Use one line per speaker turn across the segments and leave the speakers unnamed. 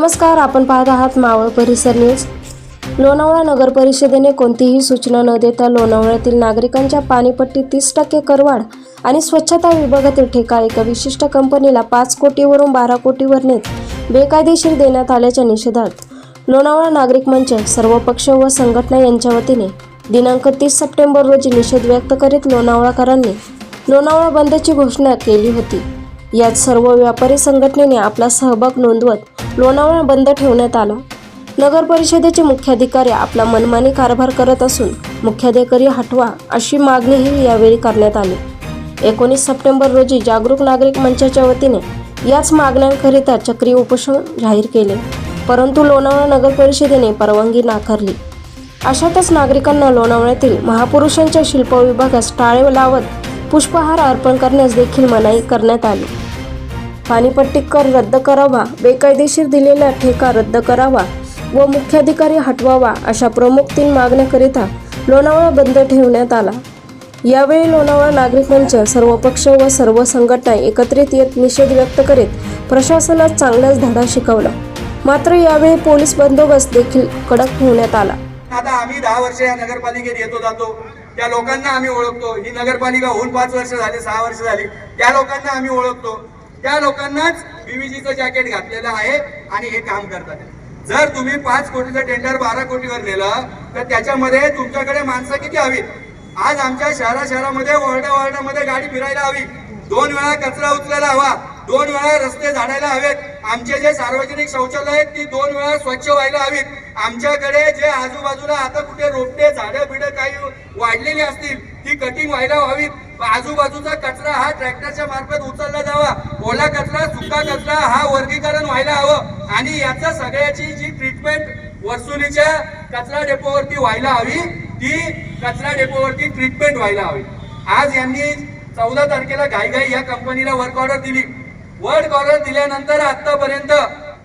नमस्कार आपण पाहत आहात मावळ परिसर न्यूज. लोणावळा नगर परिषदेने कोणतीही सूचना न देता लोणावळ्यातील नागरिकांच्या पाणीपट्टी तीस टक्के करवाढ आणि स्वच्छता विभागातील ठेका एका विशिष्ट कंपनीला पाच कोटीवरून बारा कोटीवर नेत बेकायदेशीर देण्यात आल्याच्या निषेधात लोणावळा नागरिक मंच सर्व पक्ष व संघटना यांच्या वतीने दिनांक तीस सप्टेंबर रोजी निषेध व्यक्त करीत लोणावळाकरांनी लोणावळा बंदची घोषणा केली होती. यात सर्व व्यापारी संघटनेने आपला सहभाग नोंदवत लोणावळा बंद ठेवण्यात आला. नगर परिषदेचे मुख्याधिकारी आपला मनमानी कारभार करत असून मुख्याधिकारी हटवा अशी मागणीही यावेळी करण्यात आली. एकोणीस सप्टेंबर रोजी जागरूक नागरिक मंचाच्या वतीने याच मागण्यांकरिता चक्री उपोषण जाहीर केले परंतु लोणावळा नगर परिषदेने परवानगी नाकारली. अशातच नागरिकांना लोणावळ्यातील महापुरुषांच्या शिल्प विभागास टाळे लावत पुष्पहार अर्पण करण्यास देखील मनाई करण्यात आली. पाणीपट्टी कर रद्द करावा बेकायदेशीर दिलेला ठेका रद्द करावा व मुख्याधिकारी हटवावा अशा प्रमुख तीन मागण्याकरिता लोणावळा बंद ठेवण्यात आला. यावेळी लोणावळा नागरिक मंच सर्व पक्ष व सर्व संघटना एकत्रित येत निषेध व्यक्त करीत प्रशासनास चांगलाच धडा शिकवला. मात्र यावेळी पोलीस बंदोबस्त देखील कडक ठेवण्यात आला.
आता आम्ही दहा वर्ष या नगरपालिकेत येतो जातो. त्या लोकांना आम्ही ओळखतो. ही नगरपालिका होऊन पाच वर्ष झाली सहा वर्ष झाली. त्या लोकांना आम्ही ओळखतो. त्या लोकांनाच बीव्हीजीचं जॅकेट घातलेलं आहे आणि हे काम करतात. जर तुम्ही पाच कोटीचं टेंडर बारा कोटीवर नेलं तर त्याच्यामध्ये तुमच्याकडे माणसं किती हवीत? आज आमच्या शहरा शहरामध्ये वॉर्डा वॉर्डामध्ये गाडी फिरायला हवी. दोन वेळा कचरा उचलायला हवा. दोन वेळा रस्ते झाडायला हवेत. आमचे जे सार्वजनिक शौचालय आहेत ती दोन वेळा स्वच्छ व्हायला हवीत. आमच्याकडे जे आजूबाजूला आता कुठे रोपटे झाडं बिडं काही वाढलेली असतील ती कटिंग व्हायला हवीत. आजूबाजूचा कचरा हा ट्रॅक्टरच्या मार्फत उचलला जावा. ओला कचरा सुका कचरा हा वर्गीकरण व्हायला हवं. आणि याचा सगळ्याची जी ट्रीटमेंट वर्सुलीच्या कचरा डेपोवरती व्हायला हवी ती कचरा डेपोवरती ट्रीटमेंट व्हायला हवी. आज यांनी चौदा तारखेला घाईघाई या कंपनीला वर्क ऑर्डर दिली. वर्क ऑर्डर दिल्यानंतर आतापर्यंत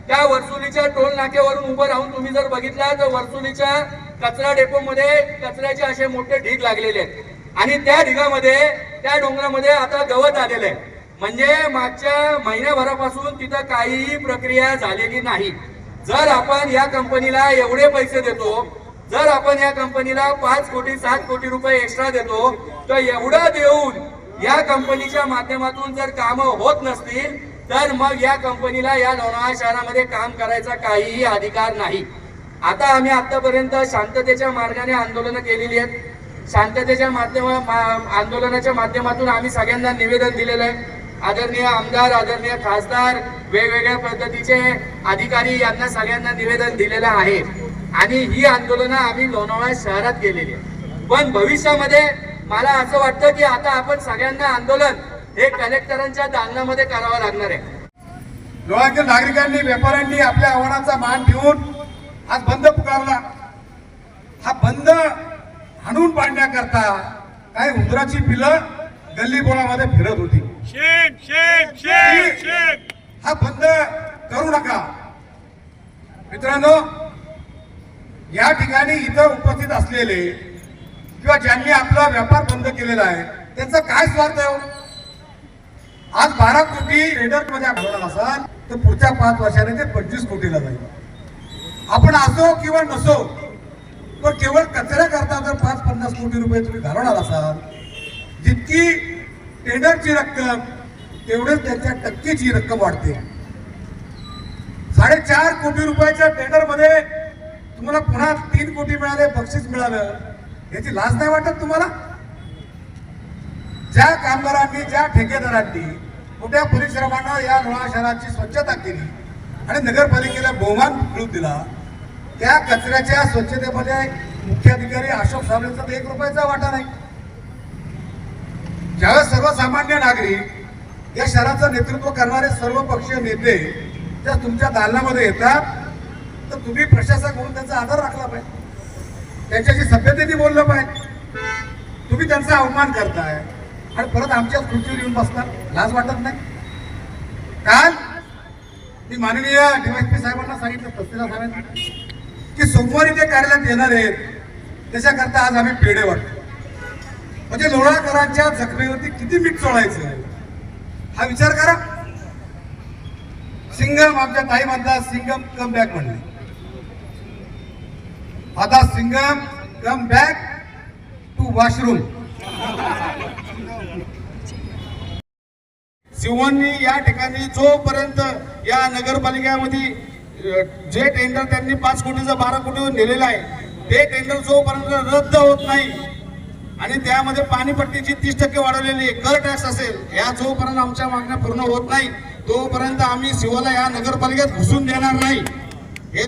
त्या वर्सुलीच्या टोल नाक्यावरून उभं राहून तुम्ही जर बघितला तर वरसुलीच्या कचरा डेपोमध्ये कचऱ्याचे असे मोठे ढीग लागलेले आहेत. आणि त्या ढिगामध्ये त्या डोंगरामध्ये आता गवत आलेलं आहे. म्हणजे मागच्या महिन्याभरापासून तिथं काहीही प्रक्रिया झालेली नाही. जर आपण या कंपनीला एवढे पैसे देतो जर आपण या कंपनीला पाच कोटी सात कोटी रुपये एक्स्ट्रा देतो तर एवढं देऊन या कंपनीच्या माध्यमातून जर कामं होत नसतील तर मग या कंपनीला या लोणावळा शहरामध्ये काम करायचा काहीही अधिकार नाही. आता आम्ही आतापर्यंत शांततेच्या मार्गाने आंदोलनं केलेली आहेत. शांततेच्या माध्यम मा- आंदोलनाच्या माध्यमातून आम्ही सगळ्यांना निवेदन दिलेलं आहे आदरणीय आमदार आदरणीय खासदार वेगवेगळ्या पद्धतीचे अधिकारी यांना सगळ्यांना निवेदन दिलेलं आहे. आणि ही आंदोलनं आम्ही लोणावळा शहरात केलेली आहे पण भविष्यामध्ये मला असं वाटतं की आता आपण सगळ्यांना आंदोलन हे कलेक्टरांच्या दालनामध्ये करावं लागणार आहे.
लोणातील नागरिकांनी व्यापाऱ्यांनी आपल्या आव्हानाचा मान ठेवून आज बंद पुकारला. हा बंद हाणून पाडण्याकरता काही उंदराची पिलं गल्ली बोळामध्ये फिरत होती. हा बंद करू नका. मित्रांनो या ठिकाणी इथं उपस्थित असलेले किंवा ज्यांनी आपला व्यापार बंद केलेला आहे त्यांचा काय स्वार्थ आहे हो? आज बारा कोटी ट्रेडरमध्ये घालवणार असाल तर पुढच्या पाच वर्षाने ते पंचवीस कोटीला जाईल. आपण असो किंवा नसो पण केवळ कचऱ्याकरता जर पाच पन्नास कोटी रुपये तुम्ही घालवणार असाल जितकी टेंडरची रक्कम तेवढेच त्याच्या टक्केची रक्कम वाढते. साडेचार कोटी रुपयाच्या टेंडरमध्ये तुम्हाला पुन्हा तीन कोटी मिळाले बक्षीस मिळालं याची लाज नाही वाटत तुम्हाला? ज्या कामगारांनी ज्या ठेकेदारांनी मोठ्या परिश्रमानं या लोणा शहराची स्वच्छता केली आणि नगरपालिकेला बहुमान मिळून दिला त्या कचऱ्याच्या स्वच्छतेमध्ये मुख्याधिकारी अशोक साबळेचा एक रुपयाचा वाटा नाही. ज्यावेळेस सर्वसामान्य नागरिक या शहराचं नेतृत्व करणारे सर्व पक्षीय नेते त्या तुमच्या दालनामध्ये येतात तर तुम्ही प्रशासक म्हणून त्यांचा आदर राखला पाहिजे. त्यांच्याशी सभ्यतेने बोललं पाहिजे. तुम्ही त्यांचा अवमान करताय आणि परत आमच्या खुर्चीवर येऊन बसतात लाज वाटत नाही. काल मी माननीय डीवायपी साहेबांना सांगितलं तहसीलदार साहेबांना. की सोमवारी ते कार्यालयात येणार आहेत. त्याच्याकरता आज आम्ही पेढे वाटतो. म्हणजे लोणाकरांच्या जखमेवरती किती मीठ चोळायचं हा विचार करा. सिंगम आमच्या ताई म्हणतात सिंगम कम बॅक म्हणले. आता Singham come back to washroom.
शिवांनी या ठिकाणी जोपर्यंत या नगरपालिकेमध्ये जे टेंडर त्यांनी पाच कोटीचं बारा कोटीवर नेलेलं आहे ते टेंडर जोपर्यंत रद्द होत नाही आणि त्यामध्ये पाणीपट्टीची तीस टक्के वाढवलेली आहे कर टॅक्स असेल या जोपर्यंत आमच्या मागण्या पूर्ण होत नाही तोपर्यंत आम्ही शिवाला या नगरपालिकेत घुसून देणार नाही.